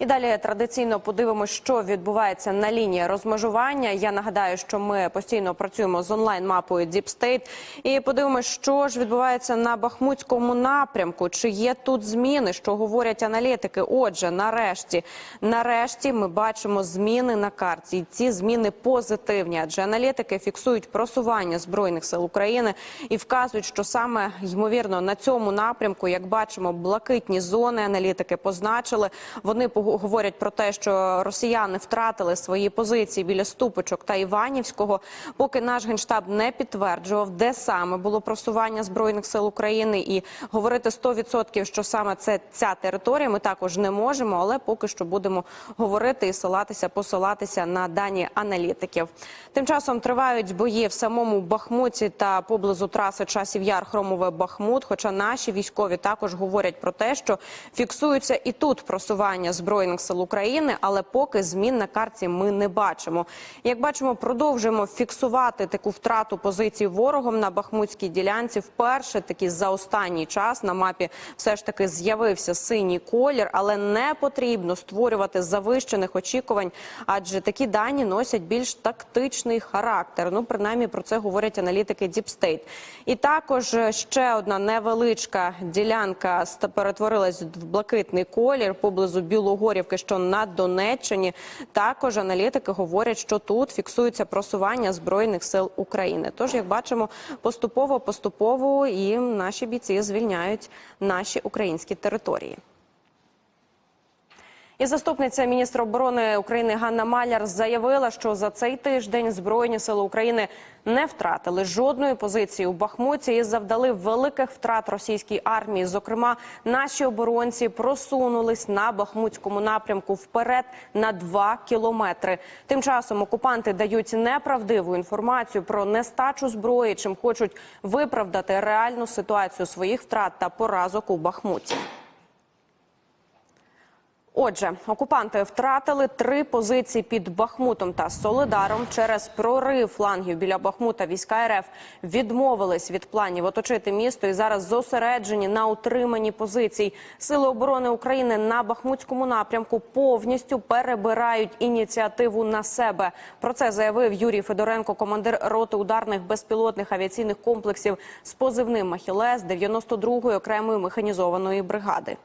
І далі традиційно подивимося, що відбувається на лінії розмежування. Я нагадаю, що ми постійно працюємо з онлайн-мапою State. І подивимося, що ж відбувається на Бахмутському напрямку. Чи є тут зміни, що говорять аналітики? Отже, нарешті, нарешті, ми бачимо зміни на карті. І ці зміни позитивні, адже аналітики фіксують просування збройних сил України і вказують, що саме ймовірно на цьому напрямку, як бачимо, блакитні зони аналітики позначили. Вони пог- говорять про те, що росіяни втратили свої позиції біля Ступочок та Іванівського. Поки наш генштаб не підтверджував, де саме було просування збройних сил України, і говорити 100%, що саме це ця територія, ми також не можемо, але поки що будемо говорити і ссилатися, посилатися на дані аналітиків. Тим часом тривають бої в самому Бахмуті та поблизу траси часів Яр Хромове Бахмут. Хоча наші військові також говорять про те, що фіксуються і тут просування збройних сил України, але поки змін на карті ми не бачимо. Як бачимо, продовжуємо фіксувати таку втрату позицій ворогом на бахмутській ділянці. Вперше таки за останній час на мапі все ж таки з'явився синій колір, але не потрібно створювати завищених очікувань, адже такі дані носять більш тактичний характер. Ну, принаймні про це говорять аналітики Deep State. І також е, ще одна невеличка ділянка перетворилась в блакитний колір поблизу Білогорівки, що на Донеччині. Також аналітики говорять, що тут фіксується просування збройних сил України. Тож, як бачимо, поступово поступово і наші бійці звільняють наші українські території. І заступниця міністра оборони України Ганна Маляр заявила, що за цей тиждень збройні сили України не втратили жодної позиції у Бахмуті і завдали великих втрат російській армії. Зокрема, наші оборонці просунулись на бахмутському напрямку вперед на два кілометри. Тим часом окупанти дають неправдиву інформацію про нестачу зброї, чим хочуть виправдати реальну ситуацію своїх втрат та поразок у Бахмуті. Отже, окупанти втратили три позиції під Бахмутом та Солидаром через прорив флангів біля Бахмута. Війська РФ відмовились від планів оточити місто і зараз зосереджені на утриманні позицій. Сили оборони України на Бахмутському напрямку повністю перебирають ініціативу на себе. Про це заявив Юрій Федоренко, командир роти ударних безпілотних авіаційних комплексів з позивним Махілес 92-ї окремої механізованої бригади.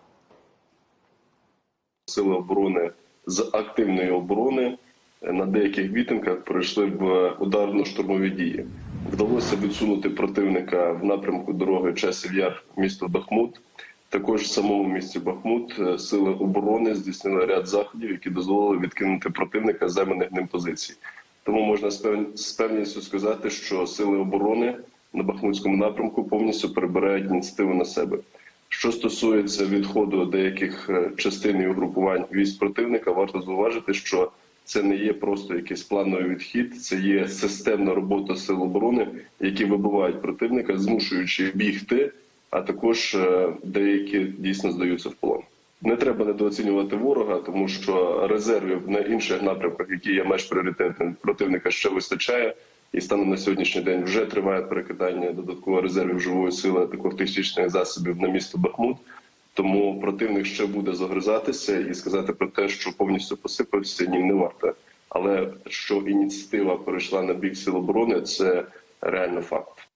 Сили оборони з активної оборони на деяких відтинках перейшли в ударно-штурмові дії. Вдалося відсунути противника в напрямку дороги часів яр місто Бахмут. Також в самому місті Бахмут е, сили оборони здійснили ряд заходів, які дозволили відкинути противника з займаних ним позицій. Тому можна з певністю сказати, що сили оборони на Бахмутському напрямку повністю перебирають ініціативу на себе. Що стосується відходу деяких е, частин і угрупувань військ противника, варто зауважити, що це не є просто якийсь плановий відхід, це є системна робота сил оборони, які вибивають противника, змушуючи бігти, а також е, деякі дійсно здаються в полон. Не треба недооцінювати ворога, тому що резервів на інших напрямках, які є менш пріоритетними, противника ще вистачає. І станом на сьогоднішній день вже триває перекидання додатково резервів живої сили, та тактичних засобів на місто Бахмут. Тому противник ще буде загризатися і сказати про те, що повністю посипався, ні не варто. Але що ініціатива перейшла на бік сил оборони, це реально факт.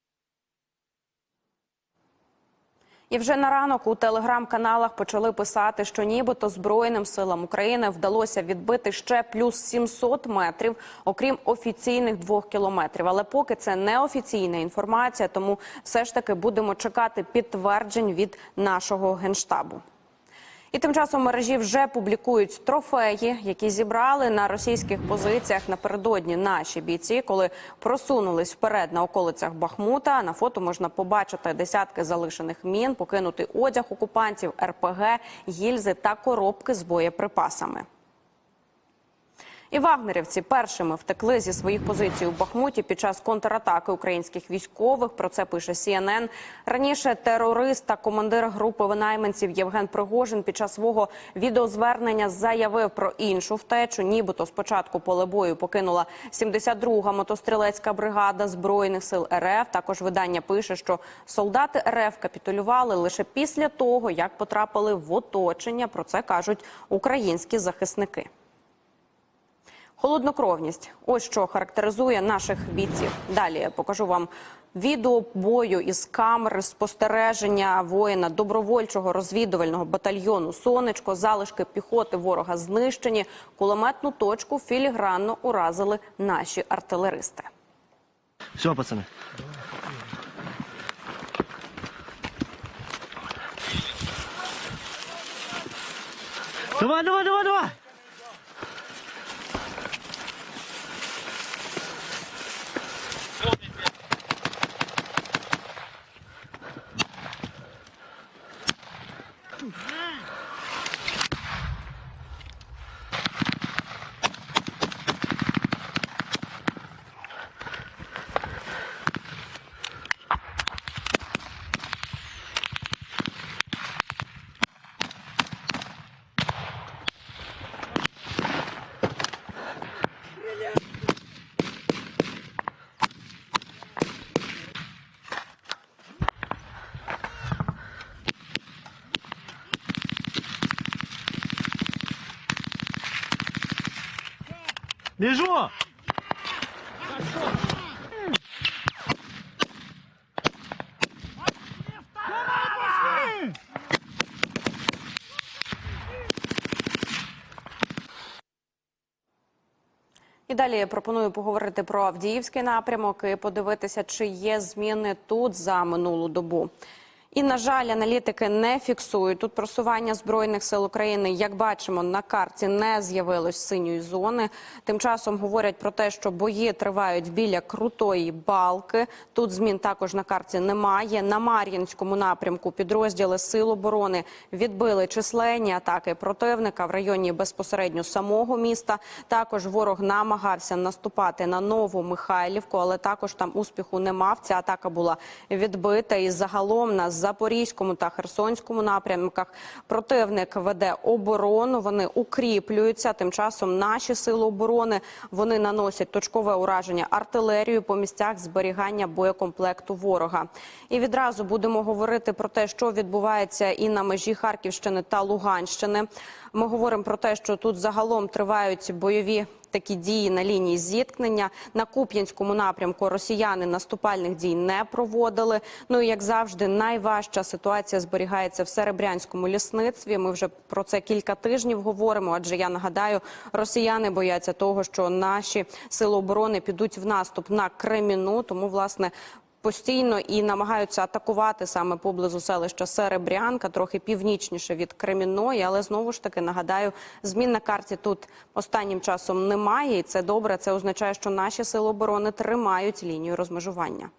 І вже на ранок у телеграм-каналах почали писати, що нібито Збройним силам України вдалося відбити ще плюс 700 метрів, окрім офіційних двох кілометрів. Але поки це не офіційна інформація, тому все ж таки будемо чекати підтверджень від нашого генштабу. І тим часом мережі вже публікують трофеї, які зібрали на російських позиціях напередодні наші бійці, коли просунулись вперед на околицях Бахмута. На фото можна побачити десятки залишених мін, покинутий одяг окупантів, РПГ, гільзи та коробки з боєприпасами. І вагнерівці першими втекли зі своїх позицій у Бахмуті під час контратаки українських військових. Про це пише CNN. Раніше терорист та командир групи винайманців Євген Пригожин під час свого відеозвернення заявив про іншу втечу. Нібито спочатку поле бою покинула 72-га мотострілецька бригада збройних сил РФ. Також видання пише, що солдати РФ капітулювали лише після того, як потрапили в оточення. Про це кажуть українські захисники. Холоднокровність ось що характеризує наших бійців. Далі я покажу вам відео бою із камер спостереження воїна добровольчого розвідувального батальйону Сонечко. Залишки піхоти ворога знищені. Кулеметну точку філігранно уразили наші артилеристи. Все, пацаны. Давай, давай, давай, давай! Бежу! І далі пропоную поговорити про Авдіївський напрямок і подивитися, чи є зміни тут за минулу добу. І на жаль, аналітики не фіксують тут просування збройних сил України. Як бачимо, на карті не з'явилось синьої зони. Тим часом говорять про те, що бої тривають біля крутої балки. Тут змін також на карті немає. На Мар'їнському напрямку підрозділи сил оборони відбили численні атаки противника в районі безпосередньо самого міста. Також ворог намагався наступати на нову Михайлівку, але також там успіху не мав. Ця атака була відбита. І загалом на Запорізькому та Херсонському напрямках противник веде оборону. Вони укріплюються. Тим часом наші сили оборони вони наносять точкове ураження артилерію по місцях зберігання боєкомплекту ворога. І відразу будемо говорити про те, що відбувається і на межі Харківщини та Луганщини. Ми говоримо про те, що тут загалом тривають бойові такі дії на лінії зіткнення. На Куп'янському напрямку росіяни наступальних дій не проводили. Ну і як завжди, найважча ситуація зберігається в Серебрянському лісництві. Ми вже про це кілька тижнів говоримо. Адже я нагадаю, росіяни бояться того, що наші сили оборони підуть в наступ на Креміну. Тому власне. Постійно і намагаються атакувати саме поблизу селища Серебрянка, трохи північніше від Кремінної. Але знову ж таки нагадаю, змін на карті тут останнім часом немає, і це добре. Це означає, що наші сили оборони тримають лінію розмежування.